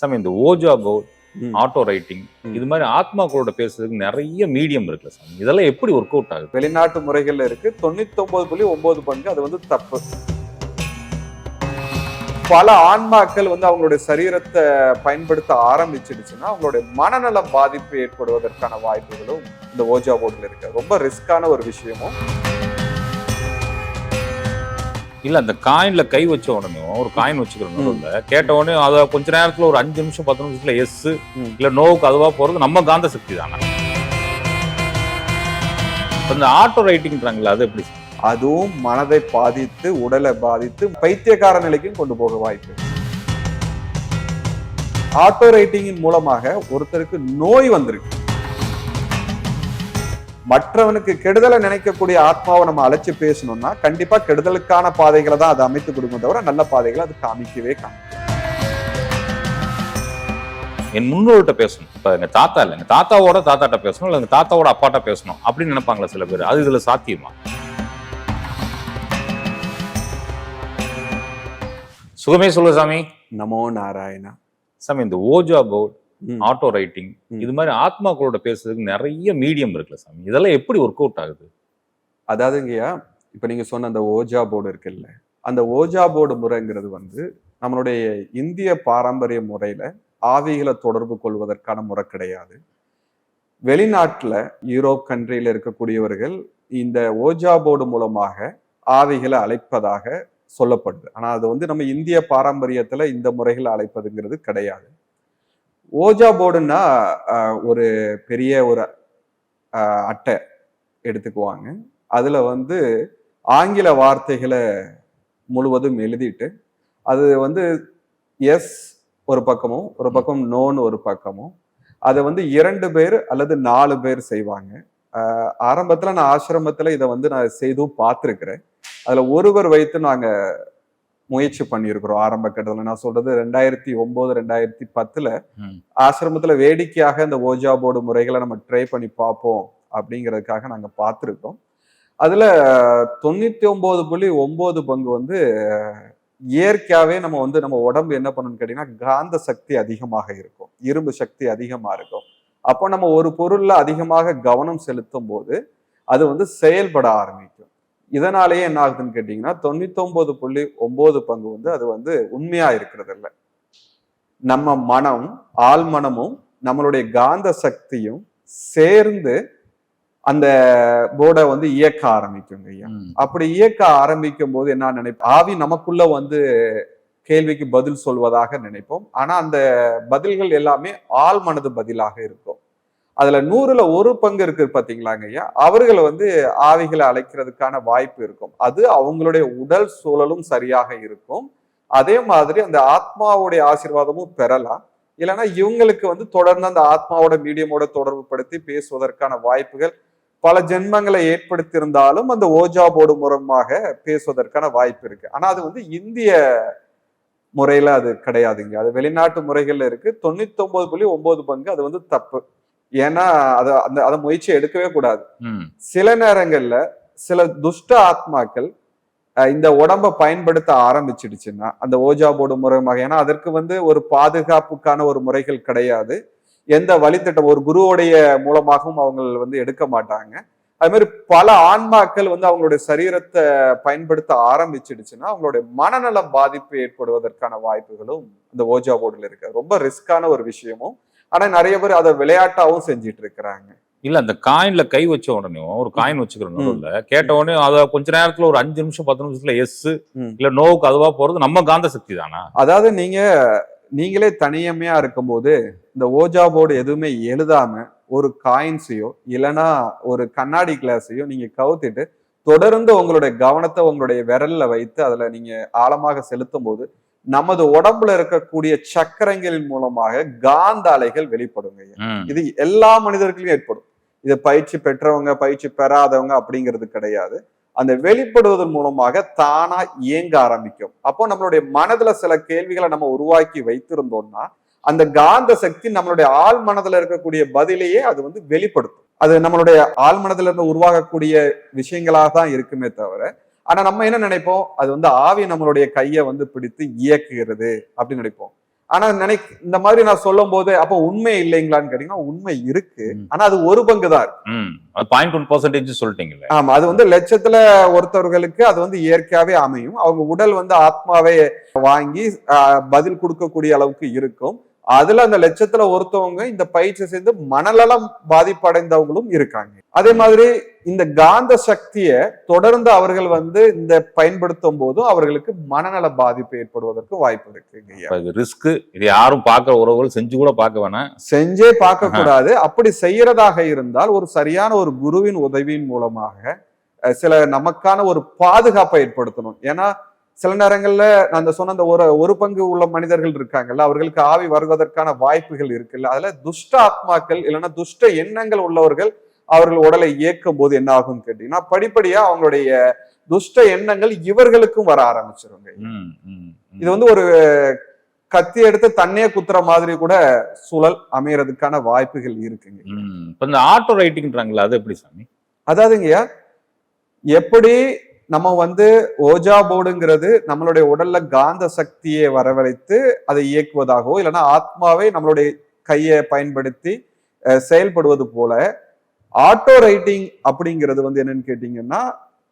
சாமி இந்த ஓஜா ம். Auto writing. இது மாதிரி ஆத்மாக்களோட பேசுறதுக்கு நிறைய மீடியம் இருக்குல்ல சாமி. இதெல்லாம் எப்படி ஒர்க் அவுட் ஆகுது? வெளிநாட்டு முறைகள்ல இருக்கு. தொண்ணூத்தி ஒன்பது புள்ளி ஒன்பது பங்கு அது வந்து தப்பு. பல ஆன்மாக்கள் வந்து அவங்களுடைய சரீரத்தை பயன்படுத்த ஆரம்பிச்சிடுச்சுன்னா அவங்களுடைய மனநல பாதிப்பு ஏற்படுவதற்கான வாய்ப்புகளும் இந்த ஓஜா போர்டில் இருக்கு. ரொம்ப ரிஸ்கான ஒரு விஷயமும். இல்ல அந்த காயின்ல கை வச்ச உடனே ஒரு காயின் வச்சுக்கிறோம் நடுவுல. கேட்ட உடனே அத கொஞ்ச நேரத்துல ஒரு அஞ்சு நிமிஷம் பத்து நிமிஷத்துல எஸ். இல்ல நோவுக்கு அதுவா போறது நம்ம காந்த சக்தி தானே. இந்த ஆட்டோ ரைட்டிங்ன்றாங்களா அது எப்படி? அதுவும் மனதை பாதித்து உடலை பாதித்து பைத்தியக்கார நிலைக்கும் கொண்டு போக வாய்ப்பு. ஆட்டோ ரைட்டிங்கின் மூலமாக ஒருத்தருக்கு நோய் வந்திருக்கு. மற்றவனுக்கு கெடுதலை நினைக்கக்கூடிய ஆத்மாவை நம்ம அழைச்சு பேசணும்னா கண்டிப்பா கெடுதலுக்கான பாதைகளை தான் அது அமைத்து கொடுக்கும் தவிர நல்ல பாதைகளை அது காமிக்கவே காமிக்கும் என் முன்னோர்கிட்ட பேசணும். இப்ப எங்க தாத்தா இல்ல. எங்க தாத்தாவோட தாத்தாட்ட பேசணும். இல்ல எங்க தாத்தாவோட அப்பாட்ட பேசணும். அப்படின்னு நினைப்பாங்களா சில பேர். அது இதுல சாத்தியமா? சுகமே சொல்லு சாமி. நமோ நாராயணா. சாமி இந்த ஓஜா போர்ட். Auto writing. இது மாதிரி ஆத்மாக்களோட பேசுறதுக்கு நிறைய மீடியம் இருக்குல்ல சாமி? இதெல்லாம் எப்படி ஒர்க் அவுட் ஆகுது? அதாவதுங்கய்யா இப்ப நீங்க சொன்ன அந்த ஓஜா போர்டு இருக்குல்ல அந்த ஓஜா போர்டு முறைங்கிறது வந்து நம்மளுடைய இந்திய பாரம்பரிய முறையில ஆவிகளை தொடர்பு கொள்வதற்கான முறை கிடையாது. வெளிநாட்டுல யூரோப் கண்ட்ரியில இருக்கக்கூடியவர்கள் இந்த ஓஜா போர்டு மூலமாக ஆவிகளை அழைப்பதாக சொல்லப்படுது. ஆனா அது வந்து நம்ம இந்திய பாரம்பரியத்துல இந்த முறைகள் அழைப்பதுங்கிறது கிடையாது. ஓஜா போர்டுன்னா ஒரு பெரிய ஒரு அட்டை எடுத்துக்குவாங்க. அதுல வந்து ஆங்கில வார்த்தைகளை முழுவதும் எழுதிட்டு அது வந்து எஸ் ஒரு பக்கமும் ஒரு பக்கம் நோன்னு ஒரு பக்கமும். அதை வந்து இரண்டு பேர் அல்லது நாலு பேர் செய்வாங்க. ஆரம்பத்துல நான் ஆசிரமத்துல இதை வந்து நான் செய்தும் பார்த்துருக்கிறேன். அதுல ஒருவர் வைத்து நாங்க முயற்சி பண்ணியிருக்கிறோம் ஆரம்ப கட்டத்துல. நான் சொல்றது ரெண்டாயிரத்தி ஒன்பது ரெண்டாயிரத்தி பத்துல. ஆசிரமத்துல வேடிக்கையாக இந்த ஓஜா போர்டு முறைகளை நம்ம ட்ரை பண்ணி பார்ப்போம் அப்படிங்கிறதுக்காக நாங்க பார்த்துருக்கோம். அதுல தொண்ணூத்தி ஒன்பது புள்ளி ஒன்பது பங்கு வந்து அஹ், இயற்கையாவே நம்ம வந்து நம்ம உடம்பு என்ன பண்ணணும்னு கேட்டீங்கன்னா காந்த சக்தி அதிகமாக இருக்கும். இரும்பு சக்தி அதிகமா இருக்கும். அப்போ நம்ம ஒரு பொருள்ல அதிகமாக கவனம் செலுத்தும் போது அது வந்து செயல்பட ஆரம்பிக்கும். இதனாலேயே என்ன ஆகுதுன்னு கேட்டீங்கன்னா தொண்ணூத்தி ஒன்பது புள்ளி ஒன்பது பங்கு வந்து அது வந்து உண்மையா இருக்கிறது இல்ல நம்ம மனம் ஆழ்மனமும் நம்மளுடைய காந்த சக்தியும் சேர்ந்து அந்த போர்டை வந்து இயக்க ஆரம்பிக்குங்க ஐயா. அப்படி இயக்க ஆரம்பிக்கும் போது என்ன நினைப்போம் ஆவி நமக்குள்ள வந்து கேள்விக்கு பதில் சொல்வதாக நினைப்போம். ஆனா அந்த பதில்கள் எல்லாமே ஆள் மனது பதிலாக இருக்கும். அதுல நூறுல ஒரு பங்கு இருக்கு பாத்தீங்களாங்க ஐயா? அவர்களை வந்து ஆவிகளை அழைக்கிறதுக்கான வாய்ப்பு இருக்கும். அது அவங்களுடைய உடல் சூழலும் சரியாக இருக்கும். அதே மாதிரி அந்த ஆத்மாவுடைய ஆசீர்வாதமும் பெறலாம். இல்லைன்னா இவங்களுக்கு வந்து தொடர்ந்து அந்த ஆத்மாவோட மீடியமோட தொடர்பு படுத்தி பேசுவதற்கான வாய்ப்புகள் பல ஜென்மங்களை ஏற்படுத்தியிருந்தாலும் அந்த ஓஜா போர்டு மூலமாக பேசுவதற்கான வாய்ப்பு இருக்கு. ஆனா அது வந்து இந்திய முறையில அது கிடையாதுங்க. அது வெளிநாட்டு முறைகள்ல இருக்கு. தொண்ணூத்தி ஒன்பது புள்ளி ஒன்பது பங்கு அது வந்து தப்பு. ஏன்னா அதை அந்த அதை முயற்சி எடுக்கவே கூடாது. சில நேரங்கள்ல சில துஷ்ட ஆத்மாக்கள் இந்த உடம்ப பயன்படுத்த ஆரம்பிச்சிடுச்சுன்னா அந்த ஓஜா போர்டு முறையாக ஏன்னா அதற்கு வந்து ஒரு பாதுகாப்புக்கான ஒரு முறைகள் கிடையாது. எந்த வழித்தட்டம் ஒரு குருவுடைய மூலமாகவும் அவங்க வந்து எடுக்க மாட்டாங்க. அது மாதிரி பல ஆன்மாக்கள் வந்து அவங்களுடைய சரீரத்தை பயன்படுத்த ஆரம்பிச்சிடுச்சுன்னா அவங்களுடைய மனநல பாதிப்பு ஏற்படுவதற்கான வாய்ப்புகளும் இந்த ஓஜா போர்டுல இருக்கு. ரொம்ப ரிஸ்கான ஒரு விஷயமும். ஆனா நிறைய பேர் அதை விளையாட்டாவும் செஞ்சிட்டு இருக்கிறாங்க இல்ல அந்த காயின்ல கை வச்ச உடனே ஒரு காயின் வச்சுக்கிறோம் நடுவுல. கேட்ட உடனே அத கொஞ்ச நேரத்துல ஒரு அஞ்சு நிமிஷம் பத்து நிமிஷத்துல எஸ். இல்ல நோவுக்கு அதுவா போறது நம்ம காந்த சக்தி தானா? அதாவது நீங்க நீங்களே தனியமையா இருக்கும்போது இந்த ஓஜா போர்டு எதுவுமே எழுதாம ஒரு காயின்ஸையோ இல்லைன்னா ஒரு கண்ணாடி கிளாஸையோ நீங்க கவுத்திட்டு தொடர்ந்து உங்களுடைய கவனத்தை உங்களுடைய விரல்ல வைத்து அதுல நீங்க ஆழமாக செலுத்தும் போது நமது உடம்புல இருக்கக்கூடிய சக்கரங்களின் மூலமாக காந்த அலைகள் வெளிப்படுங்க. இது எல்லா மனிதர்களுக்கும் ஏற்படும். இது பயிற்சி பெற்றவங்க பயிற்சி பெறாதவங்க அப்படிங்கிறது கிடையாது. அந்த வெளிப்படுவதன் மூலமாக தானா இயங்க ஆரம்பிக்கும். அப்போ நம்மளுடைய மனதுல சில கேள்விகளை நம்ம உருவாக்கி வைத்திருந்தோம்னா அந்த காந்த சக்தி நம்மளுடைய ஆழ் மனதுல இருக்கக்கூடிய பதிலையே அது வந்து வெளிப்படுத்தும். அது நம்மளுடைய ஆழ் மனதுல இருந்து உருவாகக்கூடிய விஷயங்களாக தான் இருக்குமே தவிர ஆனா நம்ம என்ன நினைப்போம்? அது வந்து ஆவி நம்மளுடைய கையை வந்து பிடித்து இயக்குகிறது அப்படின்னு நினைப்போம். ஆனா நினைக் இந்த மாதிரி நான் சொல்லும் போது அப்ப உண்மை இல்லைங்களான்னு கேட்டீங்கன்னா உண்மை இருக்கு. ஆனா அது ஒரு பங்கு தான் இருக்கு. சொல்லிட்டீங்கல்ல ஆமா. அது வந்து லட்சத்துல ஒருத்தவர்களுக்கு அது வந்து இயற்கையாவே அமையும். அவங்க உடல் வந்து ஆத்மாவை வாங்கி பதில் கொடுக்கக்கூடிய அளவுக்கு இருக்கும். அதுல அந்த லட்சத்துல ஒருத்தவங்க இந்த பயிற்சி செய்து மனநலம் பாதிப்படைந்தவங்களும் இருக்காங்க. அதே மாதிரி இந்த காந்த சக்தியை தொடர்ந்து அவர்கள் வந்து இந்த பயன்படுத்தும் போதும் அவர்களுக்கு மனநல பாதிப்பு ஏற்படுவதற்கு வாய்ப்பு இருக்குங்க ரிஸ்க் இது யாரும் பார்க்குற உறவுகள் செஞ்சு கூட பார்க்க வேணாம். செஞ்சே பார்க்க கூடாது. அப்படி செய்யறதாக இருந்தால் ஒரு சரியான ஒரு குருவின் உதவியின் மூலமாக சில நமக்கான ஒரு பாதுகாப்பை ஏற்படுத்தணும். ஏன்னா சில நேரங்கள்ல நான் அந்த சொன்ன அந்த ஒரு ஒரு பங்கு உள்ள மனிதர்கள் இருக்காங்கல்ல அவர்களுக்கு ஆவி வருவதற்கான வாய்ப்புகள் இருக்குல்ல அதுல துஷ்ட ஆத்மாக்கள் இல்லைன்னா துஷ்ட எண்ணங்கள் உள்ளவர்கள் அவர்கள் உடலை இயக்கும் போது என்ன ஆகும்னு கேட்டீங்கன்னா படிப்படியா அவங்களுடைய துஷ்ட எண்ணங்கள் இவர்களுக்கும் வர ஆரம்பிச்சிருங்க. இது வந்து ஒரு கத்தி எடுத்து தண்ணியே குத்துற மாதிரி கூட சூழல் அமையறதுக்கான வாய்ப்புகள் இருக்குங்க. இப்ப இந்த ஆட்டோ ரைட்டிங்ன்றாங்களா அது எப்படி சாமி அதாவதுங்கய்யா எப்படி நம்ம வந்து ஓஜா போர்டுங்கிறது நம்மளுடைய உடல்ல காந்த சக்தியை வரவழைத்து அதை இயக்குவதாகவோ இல்லைன்னா ஆத்மாவை நம்மளுடைய கையை பயன்படுத்தி செயல்படுவது போல ஆட்டோ ரைட்டிங் அப்படிங்கிறது வந்து என்னன்னு கேட்டீங்கன்னா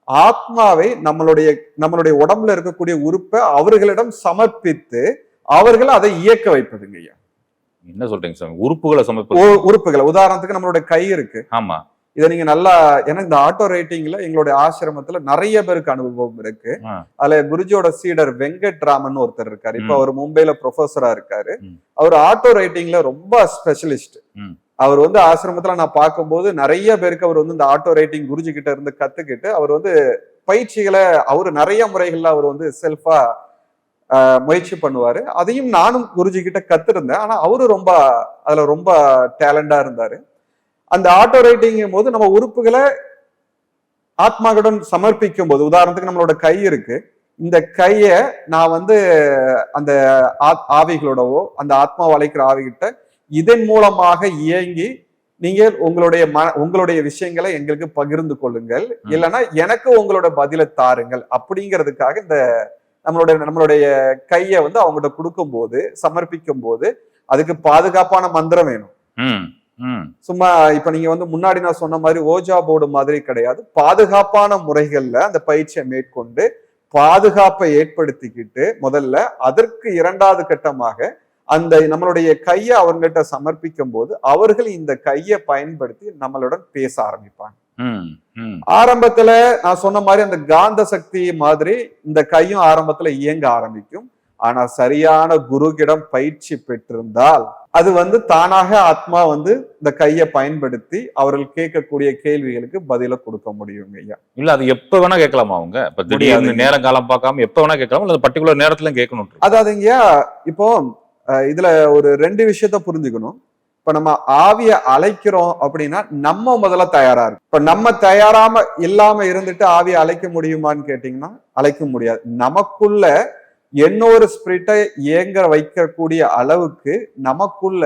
ஆத்மாவை நம்மளுடைய நம்மளுடைய உடம்புல இருக்கக்கூடிய உறுப்பை அவர்களிடம் சமர்ப்பித்து அவர்கள் அதை இயக்க வைப்பதுங்க ஐயா என்ன சொல்றீங்க சாமி? உறுப்புகளை சமைப்பது உ- உறுப்புகளை. உதாரணத்துக்கு நம்மளுடைய கை இருக்கு. ஆமா. இதை நீங்க நல்லா ஏன்னா இந்த ஆட்டோ ரைட்டிங்ல எங்களுடைய ஆசிரமத்துல நிறைய பேருக்கு அனுபவம் இருக்கு. அதுல குருஜியோட சீடர் வெங்கட் ராமன் ஒருத்தர் இருக்காரு இப்ப. அவர் மும்பைல ப்ரொஃபஸரா இருக்காரு. அவர் ஆட்டோ ரைட்டிங்ல ரொம்ப ஸ்பெஷலிஸ்ட். அவர் வந்து ஆசிரமத்துல நான் பார்க்கும்போது நிறைய பேருக்கு அவர் வந்து இந்த ஆட்டோ ரைட்டிங் குருஜி கிட்ட இருந்து கத்துக்கிட்டு அவர் வந்து பயிற்சிகளை அவர் நிறைய முறைகள்ல அவர் வந்து செல்ஃபா முயற்சி பண்ணுவாரு அதையும் நானும் குருஜி கிட்ட கத்திருந்தேன் ஆனா அவரு ரொம்ப அதுல ரொம்ப டேலண்டா இருந்தாரு அந்த ஆட்டோ ரைட்டிங் போது நம்ம உறுப்புகளை ஆத்மாவுடன் சமர்ப்பிக்கும் போது உதாரணத்துக்கு நம்மளோட கை இருக்கு. இந்த கைய நான் வந்து அந்த ஆவிகளோடவோ அந்த ஆத்மாவை அழைக்கிற ஆவிகிட்ட இதன் மூலமாக இயங்கி நீங்க உங்களுடைய ம உங்களுடைய விஷயங்களை எங்களுக்கு பகிர்ந்து கொள்ளுங்கள். இல்லைன்னா எனக்கு உங்களோட பதிலை தாருங்கள். அப்படிங்கிறதுக்காக இந்த நம்மளுடைய நம்மளுடைய கையை வந்து அவங்ககிட்ட கொடுக்கும் போது சமர்ப்பிக்கும் போது அதுக்கு பாதுகாப்பான மந்திரம் வேணும். சும்மா இப்ப நீங்க வந்து முன்னாடி நான் சொன்ன மாதிரி ஓஜா போர்டு மாதிரி கிடையாது. பாதுகாப்பான முறைகள்ல அந்த பயிற்சியை மேற்கொண்டு பாதுகாப்பை ஏற்படுத்திக்கிட்டு முதல்ல அதற்கு இரண்டாவது கட்டமாக அந்த நம்மளுடைய கையை அவங்ககிட்ட சமர்ப்பிக்கும் போது அவர்கள் இந்த கையை பயன்படுத்தி நம்மளுடன் பேச ஆரம்பிப்பாங்க. ஆரம்பத்துல நான் சொன்ன மாதிரி அந்த காந்த சக்தி மாதிரி இந்த கையும் ஆரம்பத்துல இயங்க ஆரம்பிக்கும். ஆனா சரியான குருகிடம் பயிற்சி பெற்றிருந்தால் அது வந்து தானாக ஆத்மா வந்து இந்த கையை பயன்படுத்தி அவர்கள் கேட்கக்கூடிய கேள்விகளுக்கு பதில கொடுக்க முடியும் ஐயா. இல்ல அது எப்ப வேணா கேட்கலாமா அவங்க? இப்ப திடீர்னு. நேரம் காலம் பார்க்காம எப்ப வேணா கேட்கலாம்? இல்ல பர்டிகுலர் நேரத்துல கேட்கணும் அதாவதுங்கய்யா இப்போ அஹ், இதுல ஒரு ரெண்டு விஷயத்த புரிஞ்சுக்கணும். இப்ப நம்ம ஆவிய அழைக்கிறோம் அப்படின்னா நம்ம முதல்ல தயாரா இருக்கு இப்ப நம்ம தயாராம இல்லாம இருந்துட்டு ஆவிய அழைக்க முடியுமான்னு கேட்டீங்கன்னா அழைக்க முடியாது. நமக்குள்ள இன்னொரு ஸ்பிரிட்டை இயங்க வைக்கக்கூடிய அளவுக்கு நமக்குள்ள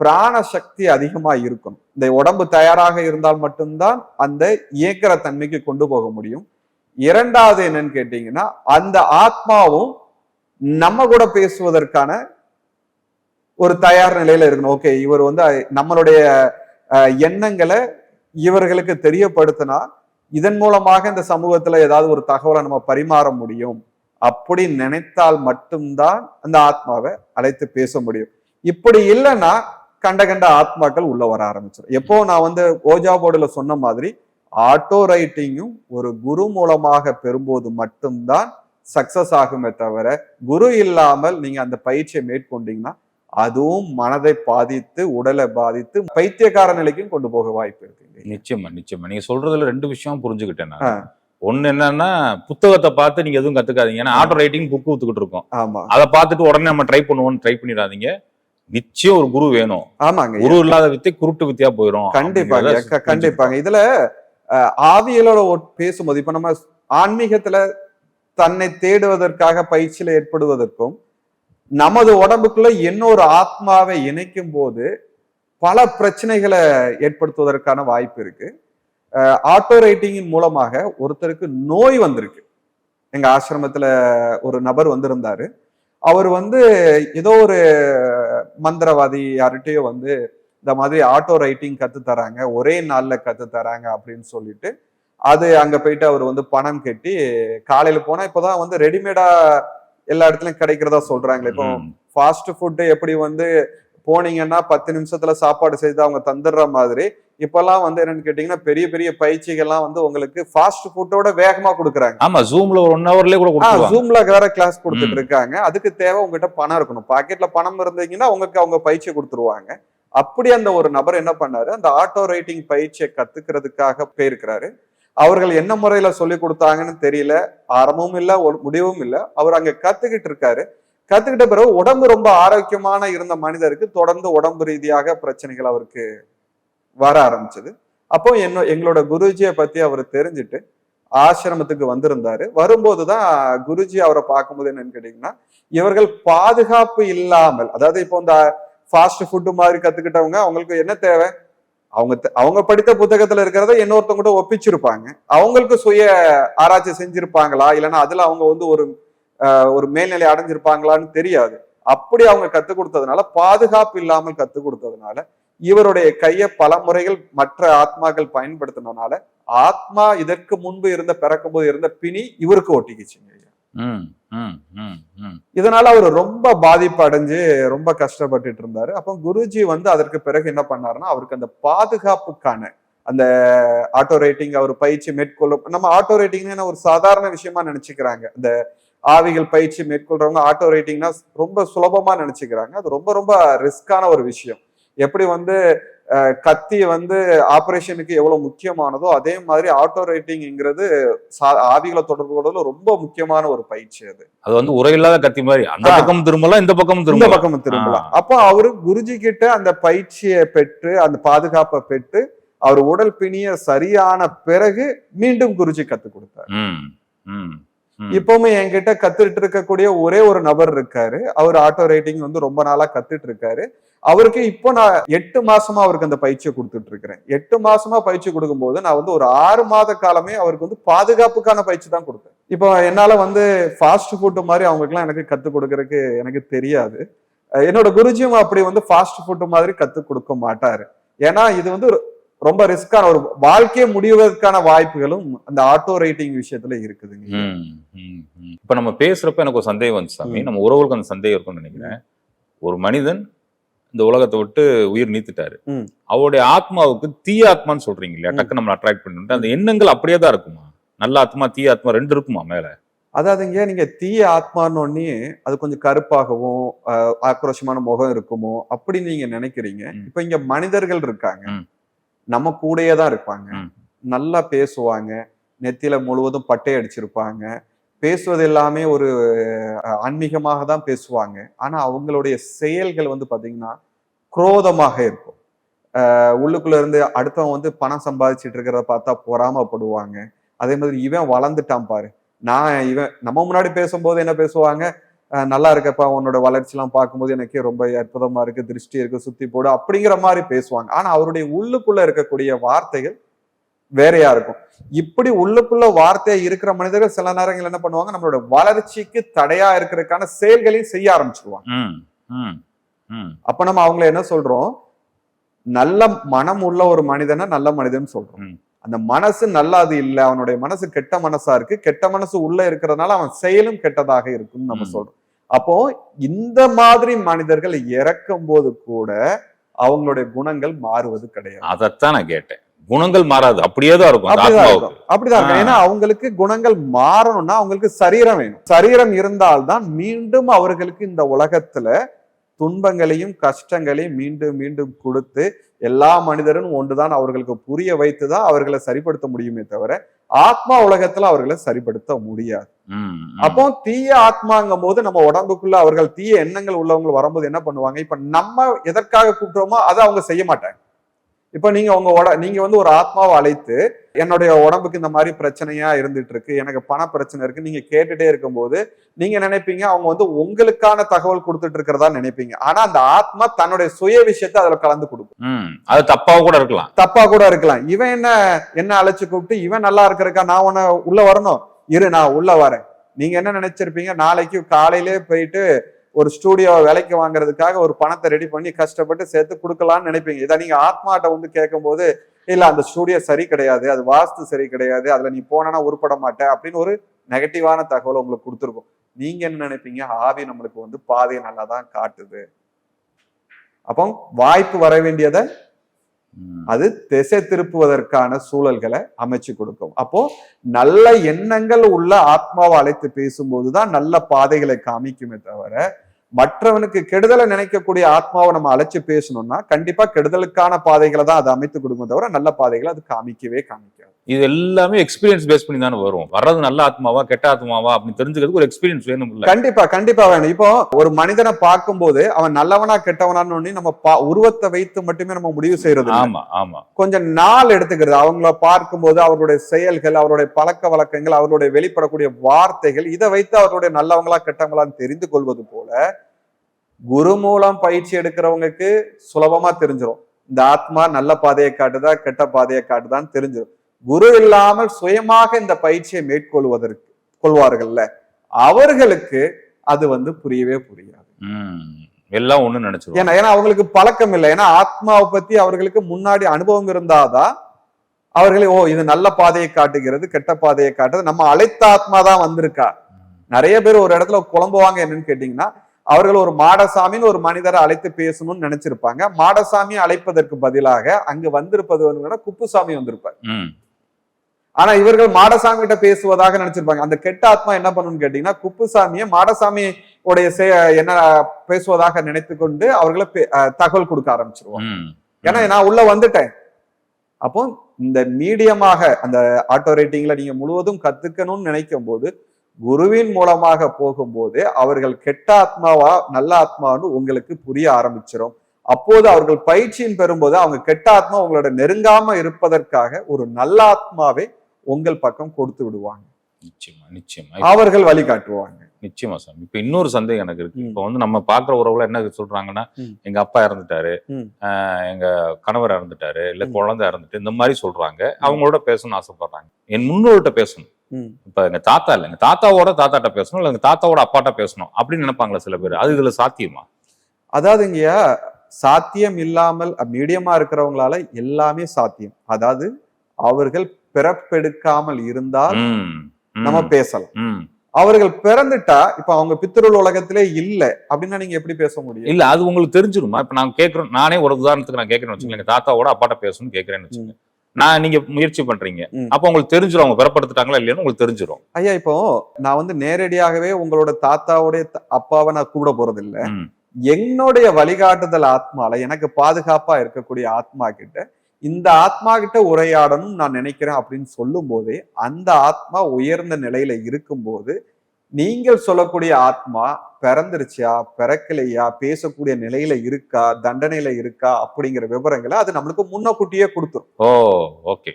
பிராண சக்தி அதிகமா இருக்கணும் இந்த உடம்பு தயாராக இருந்தால் மட்டும்தான் அந்த இயக்கிற தன்மைக்கு கொண்டு போக முடியும். இரண்டாவது என்னன்னு கேட்டீங்கன்னா அந்த ஆத்மாவும் நம்ம கூட பேசுவதற்கான ஒரு தயார் நிலையில இருக்கணும். ஓகே இவர் வந்து நம்மளுடைய எண்ணங்களை இவர்களுக்கு தெரியப்படுத்தினா இதன் மூலமாக இந்த சமூகத்துல ஏதாவது ஒரு தகவலை நம்ம பரிமாற முடியும். அப்படி நினைத்தால் மட்டும்தான் அந்த ஆத்மாவை அழைத்து பேச முடியும். இப்படி இல்லைன்னா கண்ட கண்ட ஆத்மாக்கள் உள்ள வர ஆரம்பிச்சிடும் எப்போ நான் வந்து ஓஜா போர்டுல சொன்ன மாதிரி ஆட்டோ ரைட்டிங்கும் ஒரு குரு மூலமாக பெறும்போது மட்டும்தான் சக்சஸ் ஆகுமே தவிர குரு இல்லாமல் நீங்க அந்த பயிற்சியை மேற்கொண்டீங்கன்னா அதுவும் மனதை பாதித்து உடலை பாதித்து பைத்தியக்கார நிலைக்கும் கொண்டு போக வாய்ப்பு இருக்குங்க நிச்சயமா நிச்சயமா. நீங்க சொல்றதுல ரெண்டு விஷயம் புரிஞ்சுக்கிட்டேன் ஒண்ணு என்னன்னா புத்தகத்தை பார்த்து நீங்க எதுவும் கத்துக்காதீங்க. ஏன்னா ஆட்டோ ரைட்டிங் புக் ஊத்துக்கிட்டு இருக்கோம். ஆமா. அதை பார்த்துட்டு உடனே நம்ம ட்ரை பண்ணுவோம்னு ட்ரை பண்ணிடாதீங்க. நிச்சயம் ஒரு குரு வேணும். ஆமாங்க. குரு இல்லாத வித்தை குருட்டு வித்தியா போயிடும் கண்டிப்பாங்க. கண்டிப்பாங்க. இதுல ஆவியலோட பேசும்போது இப்ப நம்ம ஆன்மீகத்துல தன்னை தேடுவதற்காக பயிற்சியில ஏற்படுவதற்கும் நமது உடம்புக்குள்ள இன்னொரு ஆத்மாவை இணைக்கும் போது பல பிரச்சனைகளை ஏற்படுத்துவதற்கான வாய்ப்பு இருக்கு. ஆட்டோ ரைட்டிங்கின் மூலமாக ஒருத்தருக்கு நோய் வந்திருக்கு. எங்க ஆசிரமத்துல ஒரு நபர் வந்திருந்தாரு. அவர் வந்து ஏதோ ஒரு மந்திரவாதி யார்கிட்டயோ வந்து இந்த மாதிரி ஆட்டோ ரைட்டிங் கத்து தராங்க ஒரே நாள்ல கத்து தராங்க அப்படின்னு சொல்லிட்டு அது அங்க போயிட்டு அவர் வந்து பணம் கட்டி காலையில போனா இப்போதான் வந்து ரெடிமேடா எல்லா இடத்துலயும் கிடைக்கிறதா சொல்றாங்களே. இப்போ. ஃபாஸ்ட் ஃபுட்டு எப்படி வந்து போனீங்கன்னா பத்து நிமிஷத்துல சாப்பாடு செய்து அவங்க தந்துடுற மாதிரி இப்பெல்லாம் வந்து என்னன்னு கேட்டீங்கன்னா பெரிய பெரிய பயிற்சிகள்லாம் வந்து உங்களுக்கு ஃபாஸ்ட் ஃபுட்டோட வேகமா கொடுக்குறாங்க. ஆமா ஜூம்ல ஒரு ஒன் ஹவர்லயே கூட ஜூம்ல வேற கிளாஸ் கொடுத்துட்டு. இருக்காங்க அதுக்கு தேவை உங்ககிட்ட பணம் இருக்கணும். பாக்கெட்ல பணம் இருந்தீங்கன்னா உங்களுக்கு அவங்க பயிற்சி கொடுத்துருவாங்க. அப்படி அந்த ஒரு நபர் என்ன பண்ணாரு? அந்த ஆட்டோ ரைட்டிங் பயிற்சியை கத்துக்கிறதுக்காக போயிருக்கிறாரு. அவர்கள் என்ன முறையில சொல்லி கொடுத்தாங்கன்னு தெரியல. ஆரம்பமும் இல்ல முடிவும் இல்ல. அவர் அங்க கத்துக்கிட்டு இருக்காரு கத்துக்கிட்ட பிறகு உடம்பு ரொம்ப ஆரோக்கியமான இருந்த மனிதருக்கு தொடர்ந்து உடம்பு ரீதியாக பிரச்சனைகள் அவருக்கு வர ஆரம்பிச்சது. அப்போ என்ன எங்களோட குருஜியை பத்தி அவர் தெரிஞ்சுட்டு ஆசிரமத்துக்கு வந்திருந்தாரு. வரும்போது தான் குருஜி அவரை பார்க்கும்போது என்னன்னு கேட்டீங்கன்னா இவர்கள் பாதுகாப்பு இல்லாமல் அதாவது இப்போ இந்த ஃபாஸ்ட் ஃபுட்டு மாதிரி கத்துக்கிட்டவங்க அவங்களுக்கு என்ன தேவை? அவங்க அவங்க படித்த புத்தகத்துல இருக்கிறத இன்னொருத்தவங்க கூட ஒப்பிச்சிருப்பாங்க. அவங்களுக்கு சுய ஆராய்ச்சி செஞ்சிருப்பாங்களா? இல்லைன்னா அதுல அவங்க வந்து ஒரு ஒரு மேல்நிலை அடைஞ்சிருப்பாங்களான்னு தெரியாது. அப்படி அவங்க கத்து கொடுத்ததுனால பாதுகாப்பு இல்லாமல் கத்துக் கொடுத்ததுனால இவருடைய கையை பல முறைகள் மற்ற ஆத்மாக்கள் பயன்படுத்தினதுனால ஆத்மா இதற்கு முன்பு இருந்த பிறக்கும் போது இருந்த பிணி இவருக்கு ஒட்டிக்கிச்சுங்க. இதனால அவர் ரொம்ப பாதிப்பு அடைஞ்சு ரொம்ப கஷ்டப்பட்டுட்டு இருந்தாரு. அப்போ குருஜி வந்து அதற்கு பிறகு என்ன பண்ணாருன்னா அவருக்கு அந்த பாதுகாப்புக்கான அந்த ஆட்டோ ரேட்டிங் அவர் பயிற்சி மேற்கொள்ளும் நம்ம ஆட்டோ ரேட்டிங்னா ஒரு சாதாரண விஷயமா நினைச்சுக்கிறாங்க. இந்த ஆவிகள் பயிற்சி மேற்கொள்றவங்க ஆட்டோ ரேட்டிங்னா ரொம்ப சுலபமா நினைச்சுக்கிறாங்க. அது ரொம்ப ரொம்ப ரிஸ்கான ஒரு விஷயம். எப்படி வந்து கத்தி வந்து ஆபரேஷனுக்கு எவ்வளவு முக்கியமானதோ அதே மாதிரி ஆட்டோ ரைட்டிங்ங்கிறது ஆவிகளை தொடர்பு கொள்வதில் ரொம்ப முக்கியமான ஒரு பயிற்சி அது. அது வந்து உரையில்லாத கத்தி மாதிரி. அந்த. பக்கம் திரும்பலாம் இந்த பக்கம் இந்த திரும்பலாம் பக்கம் திரும்பலாம் அப்போ அவரு குருஜி கிட்ட அந்த பயிற்சியை பெற்று அந்த பாதுகாப்பை பெற்று அவர் உடல் பிணிய சரியான பிறகு மீண்டும் குருஜி கத்து கொடுத்தாரு. இப்பவுமே என்கிட்ட கத்துட்டு இருக்கக்கூடிய ஒரே ஒரு நபர் இருக்காரு. அவர் ஆட்டோ ரைட்டிங் வந்து ரொம்ப நாளா கத்துட்டு இருக்காரு. அவருக்கு இப்போ நான் எட்டு மாசமா அவருக்கு அந்த பயிற்சியை கொடுத்துட்டு இருக்கிறேன். எட்டு மாசமா பயிற்சி கொடுக்கும்போது நான் வந்து ஒரு ஆறு மாத காலமே அவருக்கு வந்து பாதுகாப்புக்கான பயிற்சி தான் கொடுத்தேன். இப்போ என்னால வந்து ஃபாஸ்ட் ஃபுட் மாதிரி அவங்களுக்குலாம் எனக்கு கத்து கொடுக்கறதுக்கு எனக்கு தெரியாது. என்னோட குருஜியும் அப்படி வந்து ஃபாஸ்ட் ஃபுட் மாதிரி கத்து கொடுக்க மாட்டாரு. ஏன்னா இது வந்து ரொம்ப ரிஸ்கான ஒரு வாழ்க்கையை முடிவதற்கான வாய்ப்புகளும் அந்த ஆட்டோ ரைட்டிங் விஷயத்துல இருக்குதுங்க ம். இப்ப நம்ம பேசுறப்ப எனக்கு ஒரு சந்தேகம் வந்துச்சு சாமி. நம்ம உறவுகளுக்கு அந்த சந்தேகம் இருக்கும்னு நினைக்கிறேன். ஒரு மனிதன் இந்த உலகத்தை விட்டு உயிர் நீத்துட்டாரு. அவருடைய ஆத்மாவுக்கு தீய ஆத்மான்னு சொல்றீங்க இல்லையா. டக்கு நம்ம அட்ராக்ட் பண்ணிட்டு அந்த எண்ணங்கள் அப்படியே தான் இருக்குமா நல்ல ஆத்மா தீய ஆத்மா ரெண்டு இருக்குமா மேல அதாவதுங்க நீங்க தீய ஆத்மானோடனே அது கொஞ்சம் கருப்பாகவும் ஆக்ரோஷமான முகம் இருக்குமோ அப்படின்னு நீங்க நினைக்கிறீங்க. இப்ப இங்க மனிதர்கள் இருக்காங்க. நம்ம கூடயே தான் இருப்பாங்க. நல்லா பேசுவாங்க நெத்தியில முழுவதும் பட்டை அடிச்சிருப்பாங்க பேசுவது எல்லாமே ஒரு ஆன்மீகமாக தான் பேசுவாங்க. ஆனால் அவங்களுடைய செயல்கள் வந்து பார்த்தீங்கன்னா குரோதமாக இருக்கும். உள்ளுக்குள்ள இருந்து அடுத்தவன் வந்து பணம் சம்பாதிச்சிட்டு இருக்கிறத பார்த்தா பொறாமப்படுவாங்க. அதே மாதிரி இவன் வளர்ந்துட்டான் பாரு. நான் இவன் நம்ம முன்னாடி பேசும்போது என்ன பேசுவாங்க? நல்லா இருக்கப்பா உன்னோட வளர்ச்சியெல்லாம் பார்க்கும்போது எனக்கே ரொம்ப அற்புதமா இருக்கு திருஷ்டி இருக்கு சுத்தி போடு அப்படிங்கிற மாதிரி பேசுவாங்க. ஆனா அவருடைய உள்ளுக்குள்ள இருக்கக்கூடிய வார்த்தைகள் வேறையா இருக்கும். இப்படி உள்ளுக்குள்ள வார்த்தையா இருக்கிற மனிதர்கள் சில நேரங்கள் என்ன பண்ணுவாங்க? நம்மளோட வளர்ச்சிக்கு தடையா இருக்கிறதுக்கான செயல்களையும் செய்ய ஆரம்பிச்சிருவாங்க. அப்ப நம்ம அவங்கள என்ன சொல்றோம்? நல்ல மனம் உள்ள ஒரு மனிதனை நல்ல மனிதன் சொல்றோம். அந்த மனசு நல்லா அது இல்ல. அவனுடைய மனசு கெட்ட மனசா இருக்கு. கெட்ட மனசு உள்ள இருக்கிறதுனால அவன் செயலும் கெட்டதாக இருக்கும்னு நம்ம. சொல்றோம். அப்போ இந்த மாதிரி மனிதர்கள் இறக்கும் போது கூட அவங்களுடைய குணங்கள் மாறுவது கிடையாது. அதைத்தான் நான் கேட்டேன். குணங்கள் மாறாது. அப்படியே தான் இருக்கும் அப்படிதான் இருக்கும். அப்படிதான் இருக்கும். ஏன்னா அவங்களுக்கு குணங்கள் மாறணும்னா அவங்களுக்கு சரீரம் வேணும். சரீரம் இருந்தால்தான் மீண்டும் அவர்களுக்கு இந்த உலகத்துல துன்பங்களையும் கஷ்டங்களையும் மீண்டும் மீண்டும் கொடுத்து எல்லா மனிதரும் ஒன்றுதான் அவர்களுக்கு புரிய வைத்துதான் அவர்களை சரிப்படுத்த முடியுமே தவிர ஆத்மா உலகத்துல அவர்களை சரிப்படுத்த முடியாது. அப்போ தீய ஆத்மாங்கும் போது நம்ம உடம்புக்குள்ள அவர்கள் தீய எண்ணங்கள் உள்ளவங்க வரும்போது என்ன பண்ணுவாங்க? இப்ப நம்ம எதற்காக கூப்பிட்டோமோ அதை அவங்க செய்ய மாட்டாங்க. இப்ப நீங்க உங்க உட நீங்க வந்து ஒரு ஆத்மாவை அழைத்து என்னுடைய உடம்புக்கு இந்த மாதிரி பிரச்சனையா இருந்துட்டு இருக்கு எனக்கு பண பிரச்சனை இருக்கு நீங்க கேட்டுட்டே இருக்கும்போது நீங்க நினைப்பீங்க அவங்க வந்து உங்களுக்கான தகவல் கொடுத்துட்டு இருக்கிறதா நினைப்பீங்க. ஆனா அந்த ஆத்மா தன்னுடைய சுய விஷயத்தை அதுல கலந்து கொடுக்கும். அது தப்பாவும் கூட இருக்கலாம். தப்பா கூட இருக்கலாம். இவன் என்ன என்ன அழைச்சு கூப்பிட்டு இவன் நல்லா இருக்கிறக்கா நான் உன்னை உள்ள வரணும். இரு நான் உள்ள வரேன். நீங்க என்ன நினைச்சிருப்பீங்க நாளைக்கு காலையிலே போயிட்டு ஒரு ஸ்டூடியோவை வேலைக்கு வாங்குறதுக்காக ஒரு பணத்தை ரெடி பண்ணி கஷ்டப்பட்டு சேர்த்து கொடுக்கலாம்னு நினைப்பீங்க. இதை நீங்க ஆத்மாட்ட வந்து கேட்கும்போது இல்ல அந்த ஸ்டூடியோ சரி கிடையாது அது வாஸ்து சரி கிடையாது அதுல நீ போனா உருப்பட மாட்ட அப்படின்னு ஒரு நெகட்டிவான தகவல் உங்களுக்கு கொடுத்துருக்கும். நீங்க என்ன நினைப்பீங்க? ஆவி நம்மளுக்கு வந்து பாதையை நல்லா தான் காட்டுது. அப்போ வாய்ப்பு வர வேண்டியதை அது திசை திருப்புவதற்கான சூழல்களை அமைச்சு கொடுக்கும். அப்போ நல்ல எண்ணங்கள் உள்ள ஆத்மாவை அழைத்து பேசும்போதுதான் நல்ல பாதைகளை காமிக்குமே தவிர மற்றவனுக்கு கெடுதலை நினைக்கக்கூடிய ஆத்மாவை நம்ம அழைச்சு பேசணும்னா கண்டிப்பா கெடுதலுக்கான பாதைகளை தான் அது அமைத்து கொடுக்குமே தவிர நல்ல பாதைகளை அது காமிக்கவே காமிக்காது. இது எல்லாமே எக்ஸ்பீரியன்ஸ் பேஸ் பண்ணி தானே வரும். வர்றது நல்ல ஆத்மாவா கெட்ட ஆத்மாவா அப்படின்னு தெரிஞ்சுக்கிறதுக்கு ஒரு எக்ஸ்பீரியன்ஸ் வேணும் இல்ல? கண்டிப்பா கண்டிப்பா வேணும். இப்போ ஒரு மனிதனை பார்க்கும்போது அவன் நல்லவனா கெட்டவனான்னு நம்ம உருவத்தை வைத்து மட்டுமே நம்ம முடிவு செய்யறது. ஆமா ஆமா. கொஞ்சம் நாள் எடுத்துக்கிறது. அவங்கள பார்க்கும்போது அவருடைய செயல்கள் அவருடைய பழக்க வழக்கங்கள் அவருடைய வெளிப்படக்கூடிய வார்த்தைகள் இதை வைத்து அவருடைய நல்லவங்களா கெட்டவங்களான்னு தெரிந்து கொள்வது போல குரு மூலம் பயிற்சி எடுக்கிறவங்களுக்கு சுலபமா தெரிஞ்சிடும் இந்த ஆத்மா நல்ல பாதையை காட்டுதா கெட்ட பாதையை காட்டுதான்னு தெரிஞ்சிடும் குரு இல்லாமல் சுயமாக இந்த பயிற்சியை மேற்கொள்வதற்கு கொள்வார்கள்ல. அவர்களுக்கு அது வந்து புரியவே புரியாது. எல்லாம் ஒண்ணு நினைச்சிருவோம். ஏன்னா ஏன்னா அவங்களுக்கு பழக்கம் இல்லை. ஏன்னா ஆத்மாவை பத்தி அவர்களுக்கு முன்னாடி அனுபவம் இருந்தாதான் அவர்களே ஓ இது நல்ல பாதையை காட்டுகிறது கெட்ட பாதையை காட்டுது. நம்ம அழைத்த ஆத்மா தான் வந்திருக்கா. நிறைய பேர் ஒரு இடத்துல குழம்புவாங்க என்னன்னு கேட்டீங்கன்னா அவர்கள் ஒரு மாடசாமின்னு ஒரு மனிதரை அழைத்து பேசணும்னு நினைச்சிருப்பாங்க. மாடசாமி அழைப்பதற்கு பதிலாக அங்கு வந்திருப்பது வந்து குப்புசாமி வந்திருப்பார். ஆனா இவர்கள் மாடசாமி கிட்ட பேசுவதாக நினைச்சிருப்பாங்க. அந்த கெட்ட ஆத்மா என்ன பண்ணுன்னு கேட்டீங்கன்னா குப்புசாமியை மாடசாமி உடைய என்ன பேசுவதாக நினைத்து கொண்டு அவர்களை தகவல் கொடுக்க ஆரம்பிச்சிருவாங்க. ம். ஏன்னா நான் உள்ள வந்துட்டேன். அப்போ இந்த மீடியமாக அந்த ஆட்டோ ரேட்டிங்ல நீங்க முழுவதும் கத்துக்கணும்னு நினைக்கும் போது குருவின் மூலமாக போகும்போது அவர்கள் கெட்ட ஆத்மாவா நல்ல ஆத்மான்னு உங்களுக்கு புரிய ஆரம்பிச்சிடும் அப்போது அவர்கள் பயிற்சியின் பெறும்போது அவங்க கெட்ட ஆத்மா உங்களோட நெருங்காம இருப்பதற்காக ஒரு நல்ல ஆத்மாவை உங்கள் பக்கம் கொடுத்து விடுவாங்க. நிச்சயமா நிச்சயமா. அவர்கள் வழிகாட்டுவாங்க நிச்சயமா சார். இப்ப இன்னொரு சந்தேகம் எனக்கு இருக்கு. இப்ப வந்து நம்ம பாக்குற உறவுல என்ன சொல்றாங்கன்னா. எங்க அப்பா இறந்துட்டாரு எங்க கணவர் இறந்துட்டாரு இல்ல. குழந்தை இறந்துட்டு இந்த மாதிரி சொல்றாங்க. அவங்களோட பேசணும்னு ஆசைப்படுறாங்க. என் முன்னோர்கிட்ட பேசணும். இப்ப எங்க தாத்தா இல்ல. எங்க தாத்தாவோட தாத்தாட்ட பேசணும் இல்ல எங்க தாத்தாவோட அப்பாட்ட பேசணும். அப்படின்னு நினைப்பாங்களா சில பேர். அது இதுல சாத்தியமா? அதாவதுங்கய்யா சாத்தியம் இல்லாமல் மீடியமா இருக்கிறவங்களால எல்லாமே சாத்தியம். அதாவது அவர்கள் பிறப்பெடுக்காமல் இருந்தால். நம்ம பேசலாம். அவர்கள் பிறந்துட்டா இப்ப அவங்க பித்திருள் உலகத்திலே இல்ல அப்படின்னா நீங்க எப்படி பேச முடியும்? இல்ல அது உங்களுக்கு தெரிஞ்சிருமா? இப்ப நான் கேக்குறேன் நானே ஒரு உதாரணத்துக்கு நான் கேட்கறேன்னு வச்சுக்கோங்க தாத்தாவோட அப்பாட்ட பேசணும்னு கேட்கறேன்னு வச்சுக்கோங்க. நான் நீங்க முயற்சி பண்றீங்க. அப்ப உங்களுக்கு தெரிஞ்சிரும் அவங்க பிறப்படுத்திட்டாங்களா இல்லையான்னு உங்களுக்கு தெரிஞ்சிரும் ஐயா இப்போ நான் வந்து நேரடியாகவே உங்களோட தாத்தாவுடைய அப்பாவை நான் கூப்பிட போறது இல்ல. என்னுடைய வழிகாட்டுதல் ஆத்மால எனக்கு பாதுகாப்பா இருக்கக்கூடிய ஆத்மா கிட்ட இந்த ஆத்மா கிட்ட உரையாடணும் நான் நினைக்கிறேன் அப்படின்னு சொல்லும் போதே அந்த ஆத்மா உயர்ந்த நிலையில இருக்கும்போது நீங்கள் சொல்லக்கூடிய ஆத்மா பிறந்துருச்சா பிறக்கலையா பேசக்கூடிய நிலையில இருக்கா தண்டனையில இருக்கா அப்படிங்கிற விவரங்களை அது நம்மளுக்கு முன்னக்கூட்டியே கொடுத்துரும் ஓ ஓகே.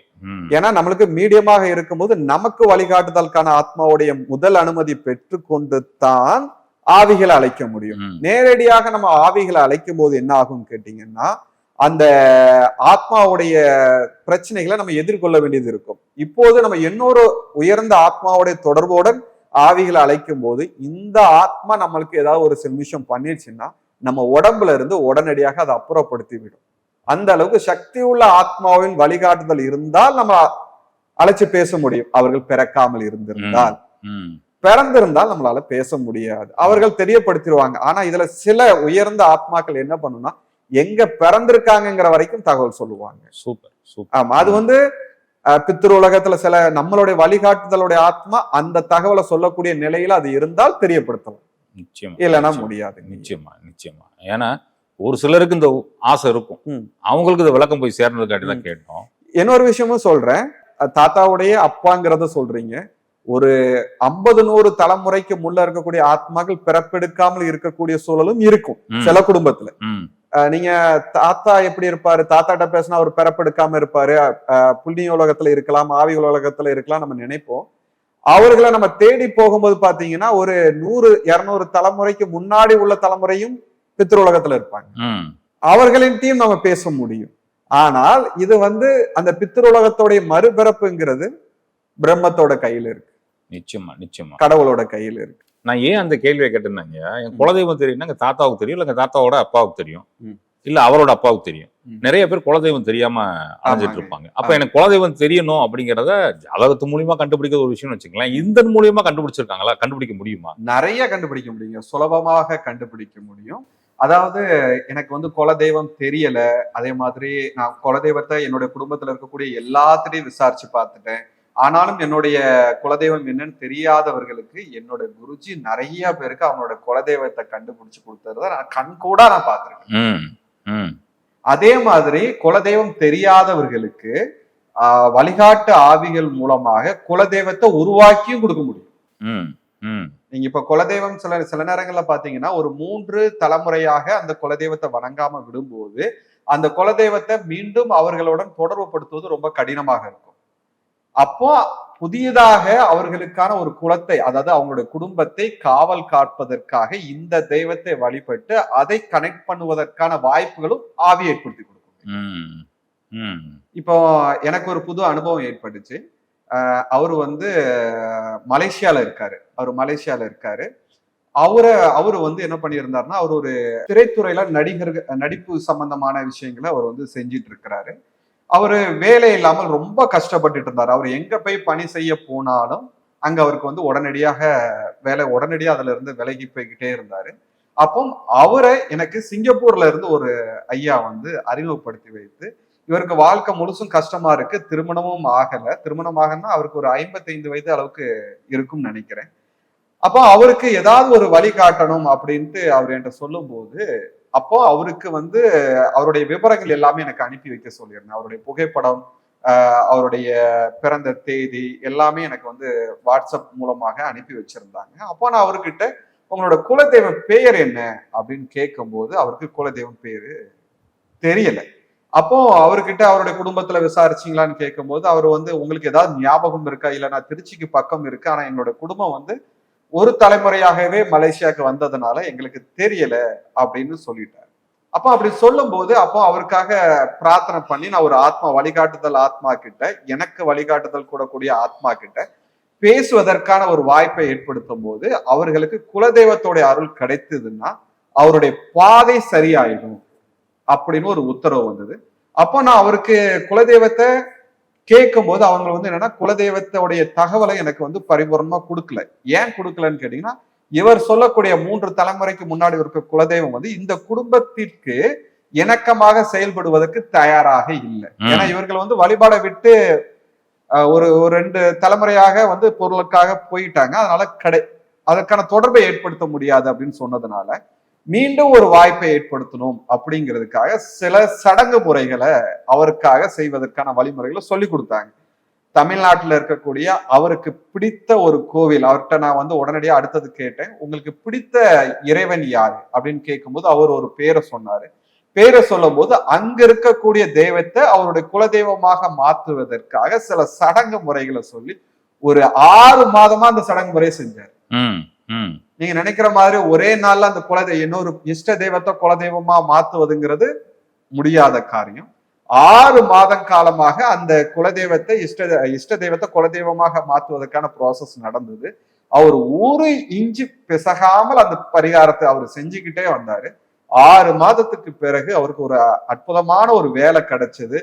ஏன்னா நம்மளுக்கு மீடியமாக இருக்கும்போது நமக்கு வழிகாட்டுதலுக்கான ஆத்மாவுடைய முதல் அனுமதி பெற்றுக்கொண்டு தான் ஆவிகளை அழைக்க முடியும். நேரடியாக நம்ம ஆவிகளை அழைக்கும் போது என்ன ஆகும்னு கேட்டீங்கன்னா அந்த ஆத்மாவுடைய பிரச்சனைகளை நம்ம எதிர்கொள்ள வேண்டியது இருக்கும் இப்போது நம்ம இன்னொரு உயர்ந்த ஆத்மாவுடைய தொடர்புடன் ஆவிகளை அழைக்கும் போது இந்த ஆத்மா நம்மளுக்கு ஏதாவது ஒரு நிமிஷம் பண்ணிருச்சுன்னா நம்ம உடம்புல இருந்து உடனடியாக அதை அப்புறப்படுத்தி விடும் அந்த அளவுக்கு சக்தி உள்ள ஆத்மாவின் வழிகாட்டுதல் இருந்தால் நம்ம அழைச்சு பேச முடியும். அவர்கள் பிறக்காமல் இருந்திருந்தால். பிறந்திருந்தால் நம்மளால பேச முடியாது. அவர்கள் தெரியப்படுத்திடுவாங்க. ஆனா இதுல சில உயர்ந்த ஆத்மாக்கள் என்ன பண்ணுனா எங்க பிறந்திருக்காங்கங்கிற வரைக்கும் தகவல் சொல்லுவாங்க. Super super. ஆமா அது வந்து பித்ரு உலகத்துல சில நம்மளுடைய வழிகாட்டுதலுடைய ஆத்மா அந்த தகவலை சொல்லக்கூடிய நிலையில அது இருந்தால் தெரியப்படுத்தலாம். நிச்சயமா இல்லைன்னா. முடியாது. நிச்சயமா நிச்சயமா. ஏன்னா ஒரு சிலருக்கு இந்த ஆசை இருக்கும். அவங்களுக்கு இந்த விளக்கம் போய் சேர்ந்ததுக்காண்டி தான் கேட்டோம். இன்னொரு விஷயமும் சொல்றேன். தாத்தாவுடைய அப்பாங்கிறத சொல்றீங்க. ஒரு ஐம்பது நூறு தலைமுறைக்கு முள்ள இருக்கக்கூடிய ஆத்மாக்கள் பிறப்பெடுக்காமல் இருக்கக்கூடிய சூழலும் இருக்கும். சில குடும்பத்துல. நீங்க தாத்தா எப்படி இருப்பாரு? தாத்தாட்ட பேசினா அவர் பிறப்பெடுக்காம இருப்பாரு. புண்ணிய உலகத்துல இருக்கலாம் ஆவி உலகத்துல இருக்கலாம் நம்ம நினைப்போம். அவர்களை நம்ம தேடி போகும்போது பாத்தீங்கன்னா ஒரு நூறு இருநூறு தலைமுறைக்கு முன்னாடி உள்ள தலைமுறையும் பித்ரு உலகத்துல இருப்பாங்க. ம். அவர்களின்டையும் நம்ம பேச முடியும். ஆனால் இது வந்து அந்த பித்ரு உலகத்தோடைய மறுபிறப்புங்கிறது பிரம்மத்தோட கையில இருக்கு. நிச்சயமா நிச்சயமா. கடவுளோட கையில் இருக்கு. நான் ஏன் அந்த கேள்வியை கேட்டிருந்தாங்க என் குலதெய்வம் தெரியும்னா எங்க தாத்தாவுக்கு தெரியும்? இல்ல எங்க தாத்தாவோட அப்பாவுக்கு தெரியும். இல்ல அவரோட அப்பாவுக்கு தெரியும். நிறைய பேர் குலதெய்வம் தெரியாம அலைஞ்சிட்டு ஆமாங்க. இருப்பாங்க. அப்ப எனக்கு குலதெய்வம் தெரியணும் அப்படிங்கறத ஜாதகத்து மூலியமா கண்டுபிடிக்கிற ஒரு விஷயம்னு வச்சுக்கலாம் இந்த மூலியமா கண்டுபிடிச்சிருக்காங்களா? கண்டுபிடிக்க முடியுமா? நிறைய கண்டுபிடிக்க முடியுங்க சுலபமாக கண்டுபிடிக்க முடியும். அதாவது எனக்கு வந்து குலதெய்வம் தெரியல. அதே மாதிரி நான் குலதெய்வத்தை என்னுடைய குடும்பத்துல இருக்கக்கூடிய எல்லாத்திலையும் விசாரிச்சு பார்த்துட்டேன். ஆனாலும் என்னுடைய குலதெய்வம் என்னன்னு தெரியாதவர்களுக்கு என்னோட குருஜி நிறைய பேருக்கு அவங்களோட குலதெய்வத்தை கண்டுபிடிச்சு கொடுத்தத நான் கண் கூட நான் பார்த்திருக்கேன். அதே மாதிரி குலதெய்வம் தெரியாதவர்களுக்கு வழிகாட்டு ஆவிகள் மூலமாக குலதெய்வத்தை உருவாக்கியும் கொடுக்க முடியும். நீங்க இப்ப குலதெய்வம் சில சில நேரங்கள்ல பாத்தீங்கன்னா ஒரு மூன்று தலைமுறையாக அந்த குலதெய்வத்தை வணங்காம விடும்போது அந்த குலதெய்வத்தை மீண்டும் அவர்களுடன் தொடர்பு படுத்துவது ரொம்ப கடினமாக இருக்கும். அப்போ புதியதாக அவர்களுக்கான ஒரு குலத்தை அதாவது அவங்களுடைய குடும்பத்தை காவல் காப்பதற்காக இந்த தெய்வத்தை வழிபட்டு அதை கனெக்ட் பண்ணுவதற்கான வாய்ப்புகளும் ஆவி ஏற்படுத்தி கொடுக்கும். இப்போ எனக்கு ஒரு புது அனுபவம் ஏற்பட்டுச்சு. அவர் வந்து மலேசியால இருக்காரு. அவர் மலேசியால இருக்காரு. அவரை அவரு வந்து என்ன பண்ணியிருந்தாருன்னா அவர் ஒரு திரைத்துறையில நடிகர் நடிப்பு சம்பந்தமான விஷயங்களை அவர் வந்து செஞ்சிட்டு இருக்கிறாரு. அவரு வேலை இல்லாமல் ரொம்ப கஷ்டப்பட்டுட்டு இருந்தார். அவர் எங்க போய் பணி செய்ய போனாலும் அங்க அவருக்கு வந்து உடனடியாக வேலை உடனடியாக அதுல இருந்து விலகி போய்கிட்டே இருந்தாரு. அப்போ அவரை எனக்கு சிங்கப்பூர்ல இருந்து ஒரு ஐயா வந்து அறிமுகப்படுத்தி வைத்து இவருக்கு வாழ்க்கை முழுசும் கஷ்டமா இருக்கு திருமணமும் ஆகல. திருமணம் ஆகணும்னா அவருக்கு ஒரு ஐம்பத்தைந்து வயது அளவுக்கு இருக்கும்னு நினைக்கிறேன். அப்போ அவருக்கு ஏதாவது ஒரு வழி காட்டணும் அப்படின்ட்டு அவர் என்கிட்ட சொல்லும்போது அப்போ அவருக்கு வந்து அவருடைய விவரங்கள் எல்லாமே எனக்கு அனுப்பி வைக்க சொல்லியிருந்தேன். அவருடைய புகைப்படம் அவருடைய பிறந்த தேதி எல்லாமே எனக்கு வந்து வாட்ஸ்அப் மூலமாக அனுப்பி வச்சிருந்தாங்க. அப்போ நான் அவர்கிட்ட உங்களோட குலதெய்வ பெயர் என்ன? அப்படின்னு கேட்கும்போது அவருக்கு குலதெய்வம் பேரு தெரியல. அப்போ அவர்கிட்ட அவருடைய குடும்பத்துல விசாரிச்சீங்களான்னு கேட்கும்போது அவர் வந்து உங்களுக்கு ஏதாவது ஞாபகம் இருக்கா? இல்ல நான் திருச்சிக்கு பக்கம் இருக்கு ஆனா எங்களோட குடும்பம் வந்து ஒரு தலைமுறையாகவே மலேசியாவுக்கு வந்ததுனால எங்களுக்கு தெரியல அப்படின்னு சொல்லிட்டார். அப்போ அப்படி சொல்லும்போது அப்போ அவருக்காக பிரார்த்தனை பண்ணி நான் ஒரு ஆத்மா வழிகாட்டுதல் ஆத்மா கிட்ட எனக்கு வழிகாட்டுதல் கூடக்கூடிய ஆத்மா கிட்ட பேசுவதற்கான ஒரு வாய்ப்பை ஏற்படுத்தும் போது அவர்களுக்கு குலதெய்வத்தோடைய அருள் கிடைத்ததுன்னா அவருடைய பாதை சரியாயிடும் அப்படின்னு ஒரு உத்தரவு வந்தது. அப்போ நான் அவருக்கு குலதெய்வத்தை கேட்கும் போது அவங்க வந்து என்னன்னா குலதெய்வத்தோடைய தகவலை எனக்கு வந்து பரிபூர்ணமா கொடுக்கல. ஏன் கொடுக்கலன்னு கேட்டீங்கன்னா இவர் சொல்லக்கூடிய மூன்று தலைமுறைக்கு முன்னாடி இருக்க குலதெய்வம் வந்து இந்த குடும்பத்திற்கு இணக்கமாக செயல்படுவதற்கு தயாராக இல்லை. ஏன்னா இவர்கள் வந்து வழிபாடை விட்டு ஒரு ஒரு ரெண்டு தலைமுறையாக வந்து பொருளுக்காக போயிட்டாங்க. அதனால கடை அதற்கான தொடர்பை ஏற்படுத்த முடியாது அப்படின்னு சொன்னதுனால மீண்டும் ஒரு வாய்ப்பை ஏற்படுத்தணும் அப்படிங்கிறதுக்காக சில சடங்கு முறைகளை அவருக்காக செய்வதற்கான வழிமுறைகளை சொல்லி கொடுத்தாங்க. தமிழ்நாட்டுல இருக்கக்கூடிய அவருக்கு பிடித்த ஒரு கோவில் அவர்கிட்ட நான் வந்து உடனடியாக அடுத்தது கேட்டேன். உங்களுக்கு பிடித்த இறைவன் யாரு? அப்படின்னு கேட்கும்போது அவர் ஒரு பேரை சொன்னாரு. பேரை சொல்லும் போது அங்க இருக்கக்கூடிய தெய்வத்தை அவருடைய குலதெய்வமாக மாற்றுவதற்காக சில சடங்கு முறைகளை சொல்லி ஒரு ஆறு மாதமா அந்த சடங்கு முறையை செஞ்சார். நீங்க நினைக்கிற மாதிரி ஒரே நாள்ல அந்த குலதெய்வம் இன்னொரு இஷ்ட தெய்வத்தை குலதெய்வமா மாத்துவதுங்கிறது முடியாத காரியம். ஆறு மாதம் காலமாக அந்த குலதெய்வத்தை இஷ்ட இஷ்ட தெய்வத்தை குலதெய்வமாக மாற்றுவதற்கான ப்ராசஸ் நடந்தது. அவர் ஒரு இஞ்சி பிசகாமல் அந்த பரிகாரத்தை அவர் செஞ்சுக்கிட்டே வந்தாரு. ஆறு மாதத்துக்கு பிறகு அவருக்கு ஒரு அற்புதமான ஒரு வேலை கிடைச்சது.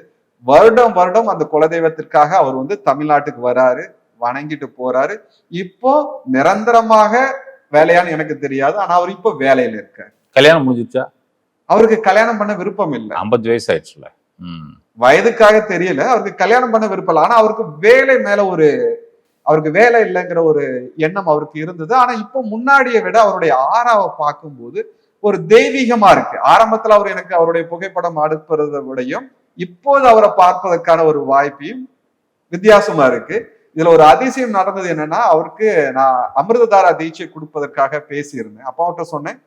வருடம் வருடம் அந்த குலதெய்வத்திற்காக அவர் வந்து தமிழ்நாட்டுக்கு வராரு வணங்கிட்டு போறாரு. இப்போ நிரந்தரமாக வேலையான்னு எனக்கு தெரியாது. ஆனா அவர் இப்போ வேலையில இருக்காரு. கல்யாணம் முடிஞ்சிச்சா? அவருக்கு கல்யாணம் பண்ண விருப்பம் இல்லை. ஐம்பது வயசு ஆயிடுச்சுல வயதுக்காக தெரியல. அவருக்கு கல்யாணம் பண்ண விருப்பம் இல்லை. ஆனா அவருக்கு வேலை மேல ஒரு அவருக்கு வேலை இல்லைங்கிற ஒரு எண்ணம் அவருக்கு இருந்தது. ஆனா இப்போ முன்னாடியை விட அவருடைய ஆறாவை பார்க்கும்போது ஒரு தெய்வீகமா இருக்கு. ஆரம்பத்துல அவர் எனக்கு அவருடைய புகைப்படம் அடுப்புறதை விடையும் இப்போது அவரை பார்ப்பதற்கான ஒரு வாய்ப்பையும் வித்தியாசமா இருக்கு. இதுல ஒரு அதிசயம் நடந்தது என்னன்னா அவருக்கு நான் அமிர்ததாரா தீட்சை கொடுப்பதற்காக பேசியிருந்தேன். அப்பா அவர்கிட்ட சொன்னேன்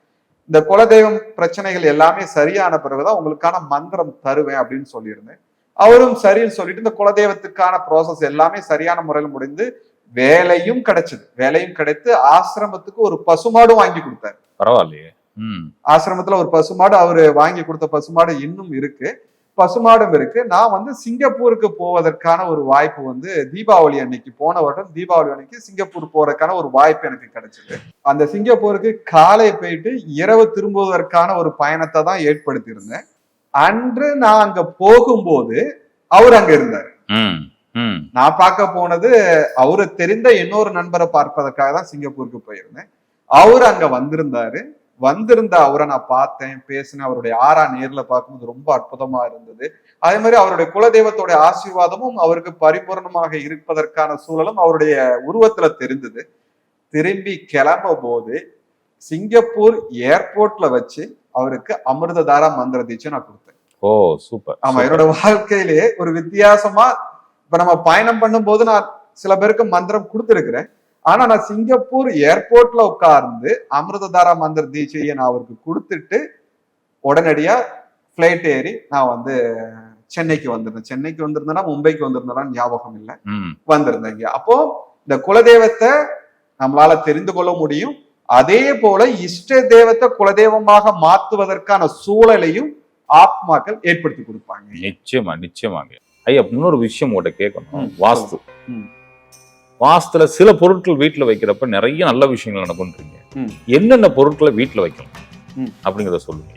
இந்த குலதெய்வம் பிரச்சனைகள் எல்லாமே சரியான பிறகுதான் உங்களுக்கான மந்திரம் தருவேன் அப்படின்னு சொல்லியிருந்தேன். அவரும் சரின்னு சொல்லிட்டு இந்த குலதெய்வத்துக்கான ப்ராசஸ் எல்லாமே சரியான முறையில் முடிந்து வேலையும் கிடைச்சது. வேலையும் கிடைத்து ஆசிரமத்துக்கு ஒரு பசுமாடும் வாங்கி கொடுத்தாரு. பரவாயில்லையே. ஆசிரமத்துல ஒரு பசுமாடு அவரு வாங்கி கொடுத்த பசுமாடு இன்னும் இருக்கு. பசுமாடும் இருக்கு. நான் வந்து சிங்கப்பூருக்கு போவதற்கான ஒரு வாய்ப்பு வந்து தீபாவளி அன்னைக்கு போன வருடம் தீபாவளி அன்னைக்கு சிங்கப்பூர் போறதுக்கான ஒரு வாய்ப்பு எனக்கு கிடைச்சது அந்த சிங்கப்பூருக்கு காலை போயிட்டு இரவு திரும்புவதற்கான ஒரு பயணத்தை தான் ஏற்படுத்தியிருந்தேன். அன்று நான் அங்க போகும்போது அவர் அங்க இருந்தார். நான் பார்க்க போனது அவரு தெரிந்த இன்னொரு நண்பரை பார்ப்பதற்காக தான் சிங்கப்பூருக்கு போயிருந்தேன். அவர் அங்க வந்திருந்தாரு. வந்திருந்த அவரை நான் பார்த்தேன் பேசினேன். அவருடைய ஆறா நேர்ல பார்க்கும்போது ரொம்ப அற்புதமா இருந்தது. அதே மாதிரி அவருடைய குலதெய்வத்தோட ஆசீர்வாதமும் அவருக்கு பரிபூர்ணமாக இருப்பதற்கான சூழலும் அவருடைய உருவத்துல தெரிந்தது. திரும்பி கிளம்ப போது சிங்கப்பூர் ஏர்போர்ட்ல வச்சு அவருக்கு அமிர்ததாரா மந்திர தீட்சை நான் கொடுத்தேன். ஓ சூப்பர். ஆமா என்னோட வாழ்க்கையிலேயே ஒரு வித்தியாசமா இப்ப நம்ம பயணம் பண்ணும்போது நான் சில பேருக்கு மந்திரம் கொடுத்துருக்கிறேன். ஆனா நான் சிங்கப்பூர் ஏர்போர்ட்ல உட்கார்ந்து அமிர்ததாரா மந்திர தீட்சையை நான் அவருக்கு கொடுத்துட்டு உடனடியா ஃபிளைட் ஏறி நான் வந்து சென்னைக்கு வந்திருந்தேன். சென்னைக்கு வந்திருந்தேன்னா மும்பைக்கு வந்திருந்தேன்னா ஞாபகம் இல்லை. ம். வந்திருந்தேன் இங்க. அப்போ இந்த குலதெய்வத்தை நம்மளால தெரிந்து கொள்ள முடியும். அதே போல இஷ்ட தெய்வத்தை குலதெய்வமாக மாத்துவதற்கான சூழலையும் ஆத்மாக்கள் ஏற்படுத்தி கொடுப்பாங்க. நிச்சயமா நிச்சயமாங்க. ஐயா இன்னொரு விஷயம் உங்கள்கிட்ட கேட்கணும். வாஸ்து. ம். வாஸ்துல சில பொருட்கள் வீட்டுல வைக்கிறப்ப நிறைய நல்ல விஷயங்கள் நடக்கும்ன்றீங்க. என்னென்ன பொருட்களை வீட்டுல வைக்கலாம் ம். அப்படிங்கிறத சொல்லுங்க